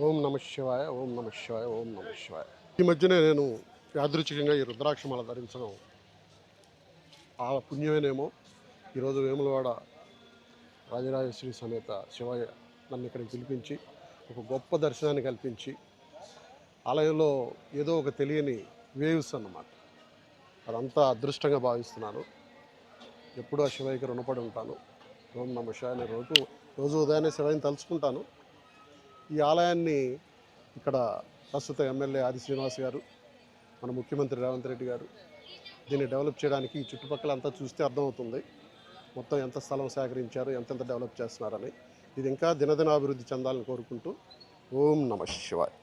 ఓం నమ శివాయ ఓం నమ శివాయ ఓం నమ శివాయ. ఈ మధ్యనే నేను యాదృచ్ఛికంగా ఈ రుద్రాక్షమాల ధరించడం ఆ పుణ్యమేనేమో. ఈరోజు వేములవాడ రాజరాజేశ్వరి సమేత శివయ్య నన్ను ఇక్కడికి పిలిపించి ఒక గొప్ప దర్శనాన్ని కల్పించి ఆలయంలో ఏదో ఒక తెలియని వేవ్స్ అన్నమాట. అదంతా అదృష్టంగా భావిస్తున్నాను ఎప్పుడూ ఆ శివయ్యకి రుణపడి ఉంటాను. ఓం నమ శివాయ రోజు రోజు ఉదయాన్నే శివయ్యని తలుచుకుంటాను. ఈ ఆలయాన్ని ఇక్కడ ప్రస్తుత ఎమ్మెల్యే ఆది శ్రీనివాస్ గారు మన ముఖ్యమంత్రి రేవంత్ రెడ్డి గారు దీన్ని డెవలప్ చేయడానికి ఈ చుట్టుపక్కల అంతా చూస్తే అర్థమవుతుంది. మొత్తం ఎంత స్థలం సేకరించారు ఎంతెంత డెవలప్ చేస్తున్నారని. ఇది ఇంకా దినదినాభివృద్ధి చెందాలని కోరుకుంటూ ఓం నమ శివాయ్.